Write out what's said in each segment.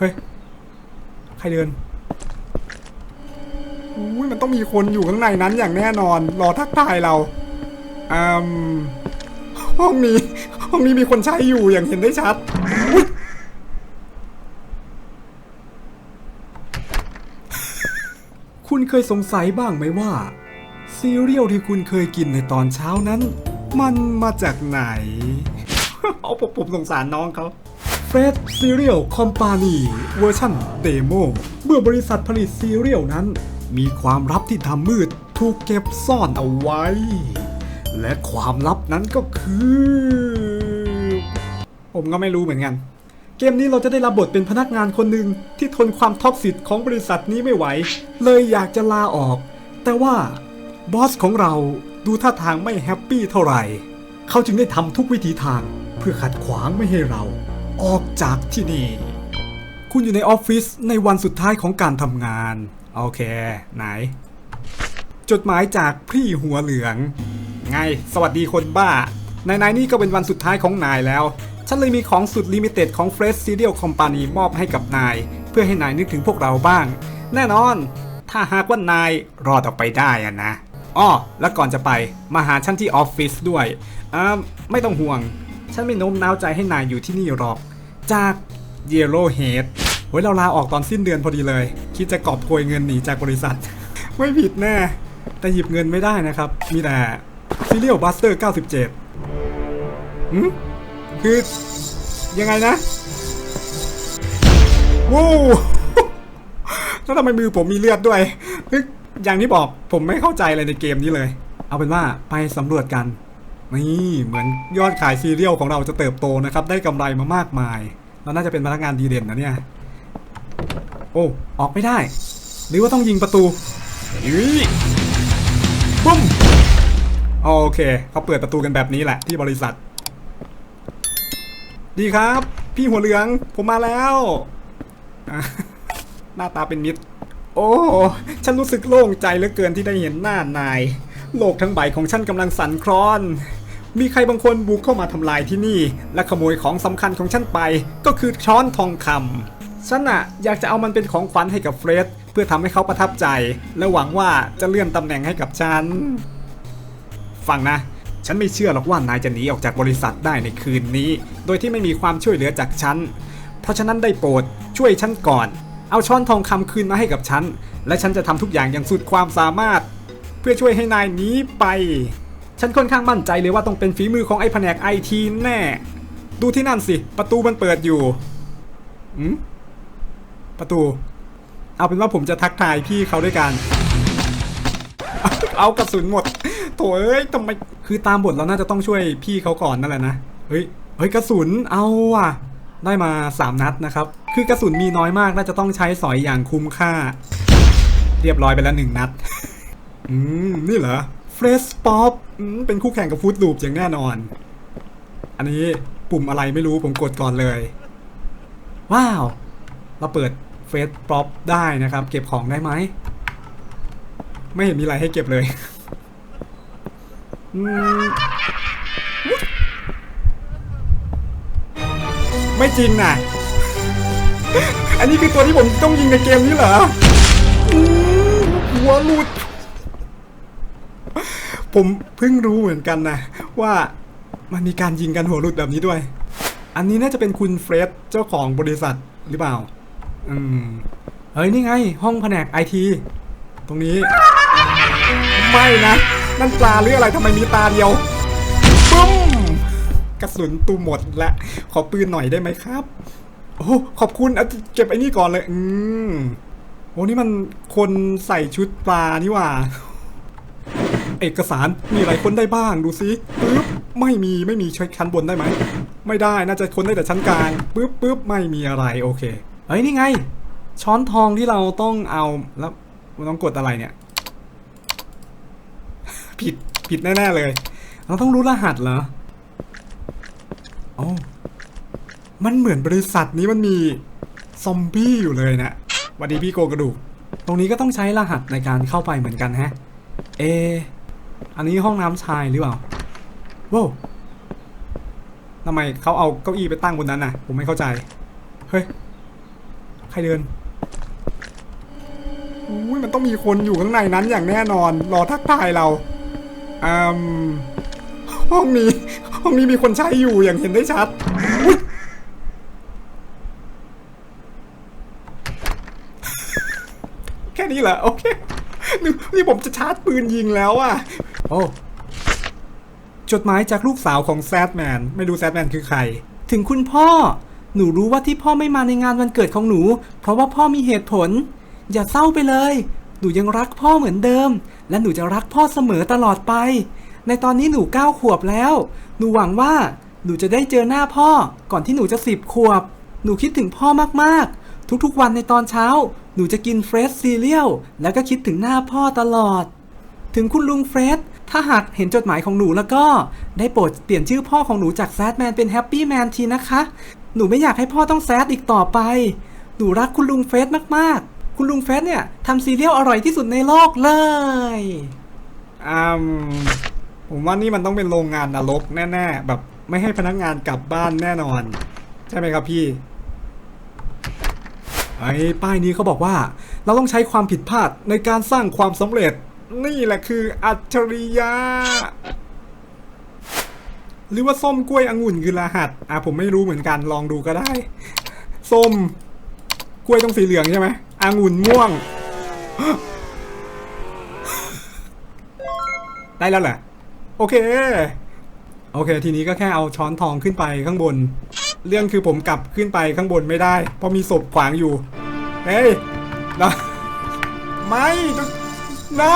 เฮ้ย ใครเดินอุ้ยมันต้องมีคนอยู่ข้างในนั้นอย่างแน่นอน รอทักทายเราอืมห้องนี้ ห้องนี้มีคนใช้อยู่อย่างเห็นได้ชัดอุ๊ยคุณเคยสงสัยบ้างไหมว่าซีเรียลที่คุณเคยกินในตอนเช้านั้น มันมาจากไหน เอาผมผมสงสารน้องเขา เฟรดซีเรียลคอมพานีเวอร์ชันเดโมเมื่อบริษัทผลิตซีเรียลนั้น มีความลับที่ทำมืดถูกเก็บซ่อนเอาไว้ และความลับนั้นก็คือ ผมก็ไม่รู้เหมือนกัน เกมนี้เราจะได้รับบทเป็นพนักงานคนหนึ่งที่ทนความท็อกซิตของบริษัทนี้ไม่ไหว เลยอยากจะลาออก แต่ว่าบอสของเราดูท่าทางไม่แฮปปี้เท่าไหร่ เขาจึงได้ทำทุกวิธีทางเพื่อขัดขวางไม่ให้เรา ออกจากที่นี่ คุณอยู่ในออฟฟิศในวันสุดท้ายของการทำงาน โอเค ไหน จดหมายจากพี่หัวเหลือง ไง สวัสดีคนบ้านายนายนี่ก็เป็นวันสุดท้ายของนายแล้ว ฉันเลยมีของสุดลิมิเต็ดของ Fresh Cereal Company มอบให้กับนาย เพื่อให้นายนึกถึงพวกเราบ้าง แน่นอน ถ้าหากว่านายรอดออกไปได้อะนะอ้อแล้วก่อนจะไปมาหาฉันที่ออฟฟิศด้วยอ่าไม่ต้องห่วง ฉันไม่โน้มน้าวใจให้นายอยู่ที่นี่หรอก จาก Yellow Head เฮ้ยเราลาออกตอนสิ้นเดือนพอดีเลย คิดจะกอบโกยเงินหนีจากบริษัท ไม่ผิดแน่ แต่หยิบเงินไม่ได้นะครับ มีแต่ Serial Buster 97หืมคือ ยังไงนะว้าวแล้วทำไมมือผมมีเลือดด้วยอย่างที่บอกผมไม่เข้าใจอะไรในเกมนี้เลย เอาเป็นว่าไปสำรวจกัน นี่เหมือนยอดขายซีเรียลของเราจะเติบโตนะครับ ได้กำไรมามากมายเราน่าจะเป็นพนักงานดีเด่นนะเนี่ย โอ้ออกไม่ได้ หรือว่าต้องยิงประตูปุ้มโอเคเขาเปิดประตูกันแบบนี้แหละที่บริษัท ดีครับ พี่หัวเหลืองผมมาแล้ว หน้าตาเป็นมิตร โอ้ ฉันรู้สึกโล่งใจเหลือเกินที่ได้เห็นหน้านาย โลกทั้งใบของฉันกำลังสั่นคลอน มีใครบางคนบุกเข้ามาทำลายที่นี่ และขโมยของสำคัญของฉันไป ก็คือช้อนทองคำฉันอะอยากจะเอามันเป็นของขวัญให้กับเฟรดเพื่อทำให้เขาประทับใจ และหวังว่าจะเลื่อนตำแหน่งให้กับฉัน ฟังนะ ฉันไม่เชื่อหรอกว่านายจะหนีออกจากบริษัทได้ในคืนนี้ โดยที่ไม่มีความช่วยเหลือจากฉัน เพราะฉะนั้นได้โปรดช่วยฉันก่อน เอาช้อนทองคำคืนมาให้กับฉัน และฉันจะทำทุกอย่างอย่างสุดความสามารถ เพื่อช่วยให้นายหนีไป ฉันค่อนข้างมั่นใจเลยว่าต้องเป็นฝีมือของไอ้แผนกไอทีแน่ ดูที่นั่นสิ ประตูมันเปิดอยู่อืมประตู เอาเป็นว่าผมจะทักทายพี่เขาด้วยกันเอากระสุนหมดโถเอ้ยทำไม คือตามบทเราน่าจะต้องช่วยพี่เขาก่อนนั่นแหละนะ เฮ้ย เฮ้ยกระสุน เอาอะ ได้มา 3 นัดนะครับ คือกระสุนมีน้อยมาก น่าจะต้องใช้สอยอย่างคุ้มค่า เรียบร้อยไปแล้วหนึ่งนัด อืม นี่เหรอ Fresh Pop อืมเป็นคู่แข่งกับฟูดลูปอย่างแน่นอน อันนี้ปุ่มอะไรไม่รู้ผมกดก่อนเลย ว้าว เราเปิด Fresh Pop ได้นะครับ เก็บของได้ไหม ไม่เห็นมีอะไรให้เก็บเลยมไม่จริงนะอันนี้คือตัวที่ผมต้องยิงในเกมนี้เหรอหัวหลุด ผมเพิ่งรู้เหมือนกันนะ ว่ามันมีการยิงกันหัวหลุดแบบนี้ด้วย อันนี้น่าจะเป็นคุณเฟรดเจ้าของบริษัทหรือเปล่า อืม เฮ้ย นี่ไง ห้องแผนกไอที ตรงนี้ ไม่นะ นั่นปลาหรืออะไรทำไมมีตาเดียวปุ้มกระสุนตูหมดและขอปืนหน่อยได้ไหมครับ โอ้ขอบคุณเอาเก็บไอ้นี่ก่อนเลย อืมโอ้นี่มันคนใส่ชุดปลานี่หว่า เอกสารมีอะไรค้นได้บ้างดูซิปึ๊บไม่มีไม่มีชั้นบนได้ไหมไม่ได้น่าจะค้นได้แต่ชั้นกลางปึ๊บปึ๊บไม่มีอะไรโอเคเฮ้ยนี่ไง ช้อนทองที่เราต้องเอาแล้วมันต้องกดอะไรเนี่ย ผิดผิดแน่ๆเลย เราต้องรู้รหัสเหรอโอ้มันเหมือนบริษัทนี้มันมีซอมบี้อยู่เลยนะสวัสดีพี่โกกระดูก ตรงนี้ก็ต้องใช้รหัสในการเข้าไปเหมือนกันฮะ เอ อันนี้ห้องน้ำชายหรือเปล่าว้าวทำไมเขาเอาเก้าอี้ไปตั้งบนนั้นน่ะ ผมไม่เข้าใจ เฮ้ย ใครเดินอุ้ยมันต้องมีคนอยู่ข้างในนั้นอย่างแน่นอน รอทักทายเราอืมห้องนี้ ห้องนี้มีคนใช้อยู่อย่างเห็นได้ชัดอุ๊ยแค่นี้เหรอโอเคนี่ผมจะชาร์จปืนยิงแล้วอะ โอ้จดหมายจากลูกสาวของแซดแมนไม่รู้แซดแมนคือใคร ถึงคุณพ่อ หนูรู้ว่าที่พ่อไม่มาในงานวันเกิดของหนู เพราะว่าพ่อมีเหตุผล อย่าเศร้าไปเลย หนูยังรักพ่อเหมือนเดิม และหนูจะรักพ่อเสมอตลอดไป ในตอนนี้หนูเก้าขวบแล้ว หนูหวังว่าหนูจะได้เจอหน้าพ่อ ก่อนที่หนูจะสิบขวบ หนูคิดถึงพ่อมากๆ ทุกๆวันในตอนเช้า หนูจะกินเฟรชซีเรียลแล้วก็คิดถึงหน้าพ่อตลอด ถึงคุณลุงเฟรด ถ้าหากเห็นจดหมายของหนูแล้วก็ได้โปรดเปลี่ยนชื่อพ่อของหนูจากแซดแมนเป็นแฮปปี้แมนทีนะคะ หนูไม่อยากให้พ่อต้องแซดอีกต่อไป หนูรักคุณลุงเฟรดมากๆ คุณลุงเฟรดเนี่ยทำซีเรียลอร่อยที่สุดในโลกเลยอืมผมว่านี่มันต้องเป็นโรงงานนรกแน่ๆ แบบไม่ให้พนักงานกลับบ้านแน่นอน ใช่ไหมครับพี่ไอ้ป้ายนี้เขาบอกว่า เราต้องใช้ความผิดพลาดในการสร้างความสำเร็จ นี่แหละคืออัจฉริยะ หรือว่าส้มกล้วยองุ่นคือรหัส อะผมไม่รู้เหมือนกันลองดูก็ได้ ส้ม กล้วยต้องสีเหลืองใช่ไหมองุ่นม่วง ได้แล้วแหละโอเค โอเค ทีนี้ก็แค่เอาช้อนทองขึ้นไปข้างบน เรื่องคือผมกลับขึ้นไปข้างบนไม่ได้ เพราะมีศพขวางอยู่ เฮ้ยนะไม่ no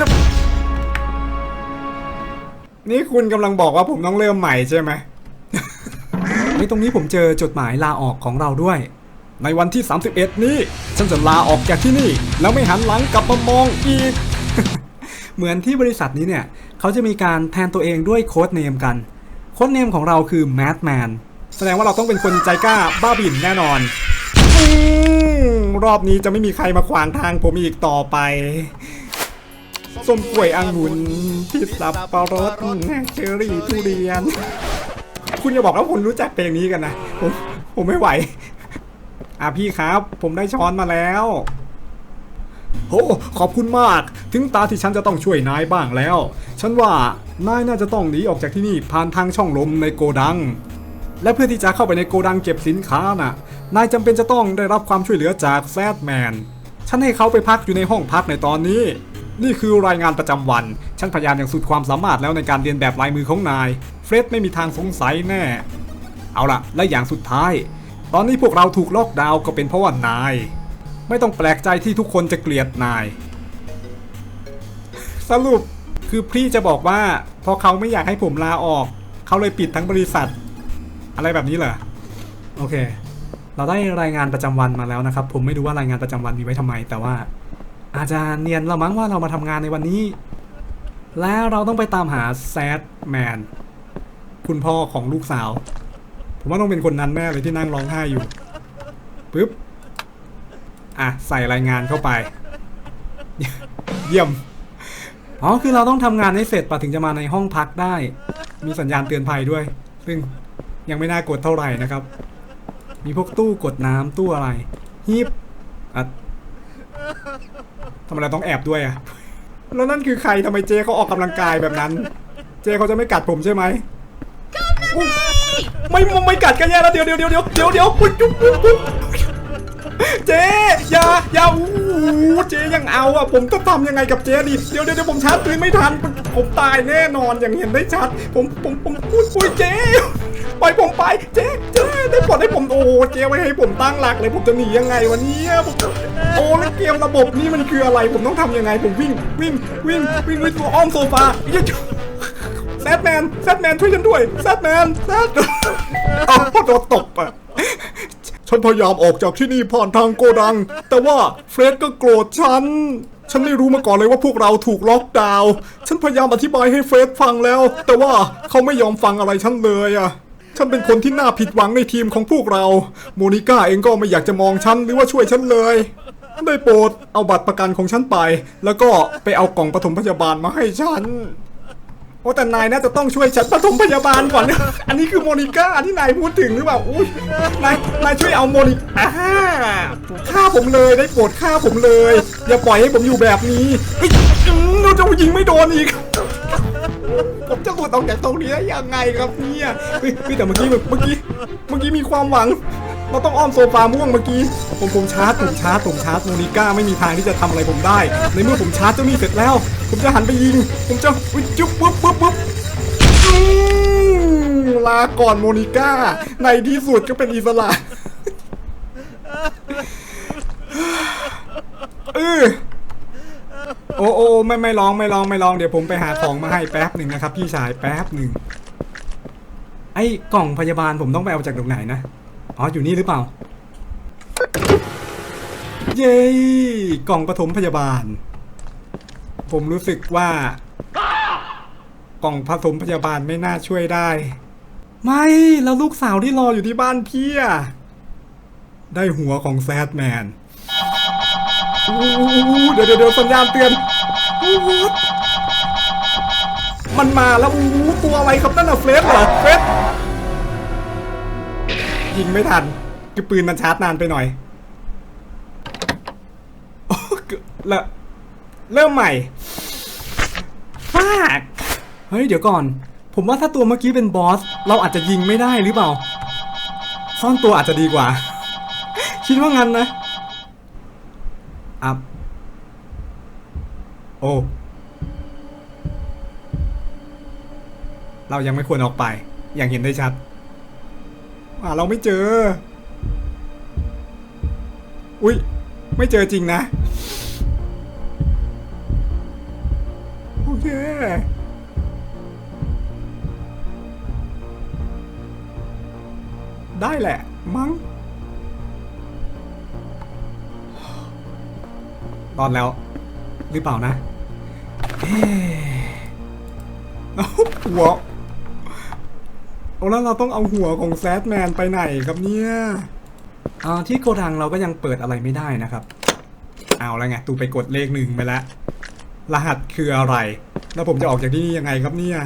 จะ นี่คุณกำลังบอกว่าผมต้องเริ่มใหม่ใช่ไหมไอ้ยตรงนี้ผมเจอจดหมายลาออกของเราด้วย ในวันที่ 31 นี้ ฉันจะลาออกจากที่นี่ แล้วไม่หันหลังกลับมามองอีก เหมือนที่บริษัทนี้เนี่ย เขาจะมีการแทนตัวเองด้วยโค้ดเนมกัน โค้ดเนมของเราคือ Madman แสดงว่าเราต้องเป็นคนใจกล้าบ้าบิ่นแน่นอน รอบนี้จะไม่มีใครมาขวางทางผมอีกต่อไปส้มกล้วยองุ่นที่สับปะรดเชอรี่ทุเรียน คุณอย่าบอกว่าคุณรู้จักเพลงนี้กันนะ ผมผมไม่ไหว อะพี่ครับ ผมได้ช้อนมาแล้วโอ้ขอบคุณมาก ถึงตาที่ฉันจะต้องช่วยนายบ้างแล้ว ฉันว่านายน่าจะต้องหนีออกจากที่นี่ผ่านทางช่องลมในโกดัง และเพื่อที่จะเข้าไปในโกดังเก็บสินค้าน่ะ นายจำเป็นจะต้องได้รับความช่วยเหลือจากแซดแมน ฉันให้เขาไปพักอยู่ในห้องพักในตอนนี้ นี่คือรายงานประจำวัน ฉันพยายามอย่างสุดความสามารถแล้วในการเรียนแบบลายมือของนาย เฟร็ดไม่มีทางสงสัยแน่ เอาละและอย่างสุดท้าย ตอนนี้พวกเราถูกล็อกดาวน์ก็เป็นเพราะว่านาย ไม่ต้องแปลกใจที่ทุกคนจะเกลียดนาย สรุปคือพี่จะบอกว่าพอเขาไม่อยากให้ผมลาออก เขาเลยปิดทั้งบริษัท อะไรแบบนี้เหรอ โอเค เราได้รายงานประจำวันมาแล้วนะครับ ผมไม่รู้ว่ารายงานประจำวันมีไว้ทำไม แต่ว่า อาจจะเนียนเรามั้งว่าเรามาทำงานในวันนี้ แล้วเราต้องไปตามหาแซดแมน คุณพ่อของลูกสาว ผมว่าต้องเป็นคนนั้นแน่เลยที่นั่งร้องไห้อยู่ปึ๊บ อะ ใส่รายงานเข้าไป เยี่ยม อ๋อ คือเราต้องทำงานให้เสร็จปะถึงจะมาในห้องพักได้ มีสัญญาณเตือนภัยด้วย ซึ่ง ยังไม่น่ากดเท่าไหร่นะครับ มีพวกตู้กดน้ำตู้อะไรฮีบอะทำไมเราต้องแอบด้วยอะ แล้วนั่นคือใครทำไมเจเขาออกกำลังกายแบบนั้น เจเขาจะไม่กัดผมใช่ไหมอุ๊ยไม่ไม่ไม่กัดกันแย่แล้วเดี๋ยวเดี๋ยวเดี๋ยวเดี๋ยวเดี๋ยวเดี๋ยวอุ๊ยจุ๊บจุ๊บจุ๊บเจ๊อย่าอย่าอู้หูเจ๊ยังเอาอะผมต้องทำยังไงกับเจ๊ดิเดี๋ยวเดี๋ยวเดี๋ยวผมชาร์จปืนไม่ทัน ผมตายแน่นอนอย่างเห็นได้ชัด ผมผมผมพูดคุยเจ๊ ปล่อยผมไป เจ๊เจ๊ได้ปลดให้ผมโอ้เจ๊ไว้ให้ผมตั้งหลักเลย ผมจะหนียังไงวันนี้ผมโอ้แล้วเกมระบบนี่มันคืออะไร ผมต้องทำยังไง ผมวิ่ง วิ่ง วิ่ง วิ่งวิ่งตัวอ้อมโซฟาเหี้ยแซดแมนแซดแมนช่วยฉันด้วยแซดแมนแซดเอาพอโดนตบอะฉันพยายามออกจากที่นี่ผ่านทางโกดัง แต่ว่าเฟรดก็โกรธฉัน ฉันไม่รู้มาก่อนเลยว่าพวกเราถูกล็อกดาวน์ ฉันพยายามอธิบายให้เฟรดฟังแล้ว แต่ว่าเขาไม่ยอมฟังอะไรฉันเลยอะ ฉันเป็นคนที่น่าผิดหวังในทีมของพวกเรา โมนิก้าเองก็ไม่อยากจะมองฉันหรือว่าช่วยฉันเลยได้โปรดเอาบัตรประกันของฉันไป แล้วก็ไปเอากล่องปฐมพยาบาลมาให้ฉันโอ้แต่นายน่าจะต้องช่วยฉันปฐมพยาบาลก่อน อันนี้คือโมนิก้าที่นายพูดถึงหรือเปล่าอุ้ยนายนายช่วยเอาโมนิอ่าฆ่าผมเลยได้โปรดฆ่าผมเลย อย่าปล่อยให้ผมอยู่แบบนี้เฮ้ยเราจะยิงไม่โดนอีก ผมจะหลุดออกจากตรงนี้ได้ยังไงครับเนี่ยเฮ้ยเฮ้ยแต่เมื่อกี้เมื่อกี้ เมื่อกี้มีความหวัง เราต้องอ้อมโซฟาม่วงเมื่อกี้ ผมผมชาร์จผมชาร์จผมชาร์จโมนิก้าไม่มีทางที่จะทำอะไรผมได้ ในเมื่อผมชาร์จเจ้านี่เสร็จแล้ว ผมจะหันไปยิง ผมจะอุ๊ยจุ๊บปุ๊บปุ๊บปุ๊บอืมลาก่อนโมนิก้า ในที่สุดก็เป็นอิสระ เออ โอ้โอ้ไม่ไม่ลองไม่ลองไม่ลองเดี๋ยวผมไปหาของมาให้แป๊บหนึ่งนะครับ พี่ชายแป๊บหนึ่งไอ้กล่องพยาบาลผมต้องไปเอาจากตรงไหนนะอ๋ออยู่นี่หรือเปล่า เย้กล่องปฐมพยาบาล ผมรู้สึกว่า กล่องผสมพยาบาลไม่น่าช่วยได้ ไม่แล้วลูกสาวที่รออยู่ที่บ้านพี่อะได้หัวของแซดแมน เดี๋ยวเดี๋ยวสัญญาณเตือนมันมาแล้วอู้ตัวอะไรครับนั่นอะเฟสเหรอเฟสยิงไม่ทันคือปืนมันชาร์จนานไปหน่อยโอ้เกือบละเริ่มใหม่ฟากเฮ้ยเดี๋ยวก่อน ผมว่าถ้าตัวเมื่อกี้เป็นบอส เราอาจจะยิงไม่ได้หรือเปล่า ซ่อนตัวอาจจะดีกว่า คิดว่างั้นนะ อัพ โอ้ เรายังไม่ควรออกไป อย่างเห็นได้ชัดอ่าเราไม่เจอ อุ๊ยไม่เจอจริงนะ โอเคได้แหละ มั้ง รอดแล้ว หรือเปล่านะเอ๊ะเอาหัวเอาแล้วเราต้องเอาหัวของแซดแมนไปไหนครับเนี่ยที่โกดังเราก็ยังเปิดอะไรไม่ได้นะครับ เอาแล้วไงตูไปกดเลขหนึ่งไปแล้วรหัสคืออะไร แล้วผมจะออกจากที่นี่ยังไงครับเนี่ย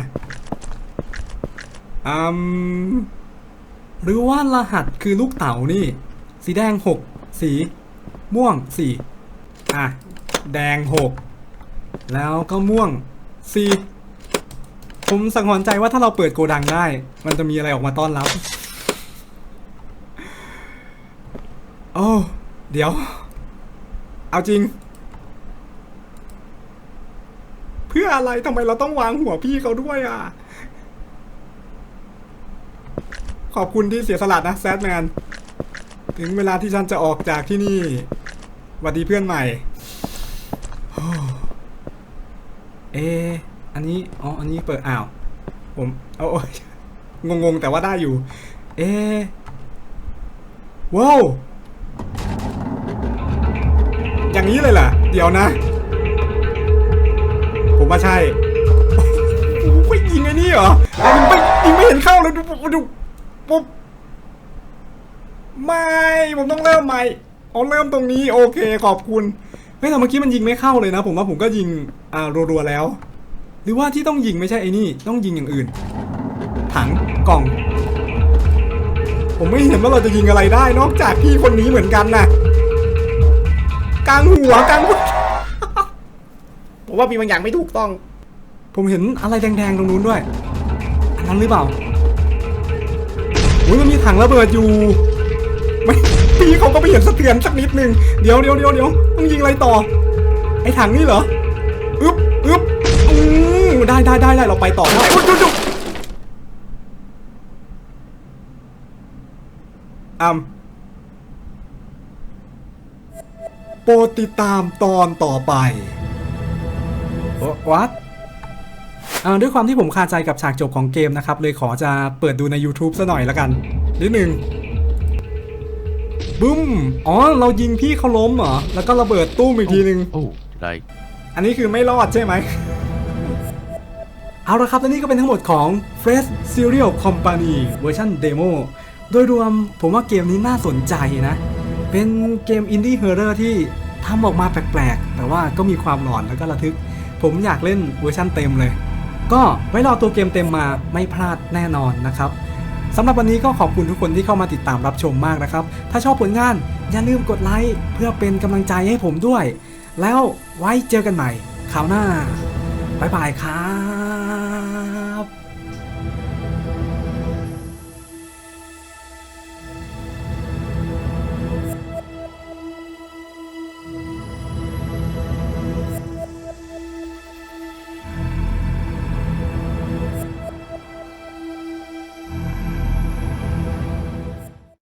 อืมหรือว่ารหัสคือลูกเต๋านี่ สีแดงหกสี ม่วงสี่ อะ แดงหกแล้วก็ม่วงสี่ผมสังหรณ์ใจว่าถ้าเราเปิดโกดังได้ มันจะมีอะไรออกมาต้อนรับ โอ้ เดี๋ยว เอาจริง เพื่ออะไรทำไมเราต้องวางหัวพี่เขาด้วยอะ ขอบคุณที่เสียสละนะแซดแมน ถึงเวลาที่ฉันจะออกจากที่นี่ หวัสดีเพื่อนใหม่โอ้เออันนี้ อ๋อ อันนี้เปิด อ้าว ผมเอาโอ้ยงงๆ แต่ว่าได้อยู่ เอว้าว อย่างนี้เลยเหรอเดี๋ยวนะ ผมว่าใช่โอ้โหยิงไอ้นี่เหรอเอามันไม่ยิงไม่เห็นเข้าเลยดูดูปุ๊บไม่ ผมต้องเริ่มใหม่ อ๋อเริ่มตรงนี้โอเคขอบคุณเฮ้ยแต่เมื่อกี้มันยิงไม่เข้าเลยนะ ผมว่าผมก็ยิงอ่ารัวๆแล้ว หรือว่าที่ต้องยิงไม่ใช่ไอ้นี่ ต้องยิงอย่างอื่น ถังกล่อง ผมไม่เห็นว่าเราจะยิงอะไรได้ นอกจากพี่คนนี้เหมือนกันนะกลางหัวกลางหัวผมว่ามีบางอย่างไม่ถูกต้อง ผมเห็นอะไรแดงๆตรงนู้นด้วย อันนั้นหรือเปล่าโอ้ยมันมีถังระเบิดอยู่ไม่ พี่เขาก็ไม่เห็นสะเทือนสักนิดนึงเดี๋ยวเดี๋ยวเดี๋ยวเดี๋ยวต้องยิงอะไรต่อ ไอ้ถังนี่เหรออึ๊บอึ๊บอืมได้ได้ได้ได้เราไปต่อได้อุ๊ยจุ๊บจุ๊อืมโปรดติดตามตอนต่อไปวัดด้วยความที่ผมคาใจกับฉากจบของเกมนะครับ เลยขอจะเปิดดูใน YouTube ซะหน่อยละกันนิดหนึ่ง บึ้ม อ๋อ เรายิงพี่เขาล้มเหรอ แล้วก็ระเบิดตู้มอีกทีนึง Oh, did I อันนี้คือไม่รอดใช่ไหม เอาละครับ และนี่ก็เป็นทั้งหมดของ Fresh Serial Company เวอร์ชันเดโมโดยรวมผมว่าเกมนี้น่าสนใจนะ เป็นเกมอินดี้เฮอร์เรอร์ที่ทำออกมาแปลกๆ แต่ว่าก็มีความหลอนแล้วก็ระทึก ผมอยากเล่นเวอร์ชันเต็มเลย ก็ไว้รอตัวเกมเต็มมาไม่พลาดแน่นอนนะครับ สำหรับวันนี้ก็ขอบคุณทุกคนที่เข้ามาติดตามรับชมมากนะครับ ถ้าชอบผลงานอย่าลืมกดไลค์เพื่อเป็นกำลังใจให้ผมด้วย แล้วไว้เจอกันใหม่คราวหน้าบ๊ายบายครับ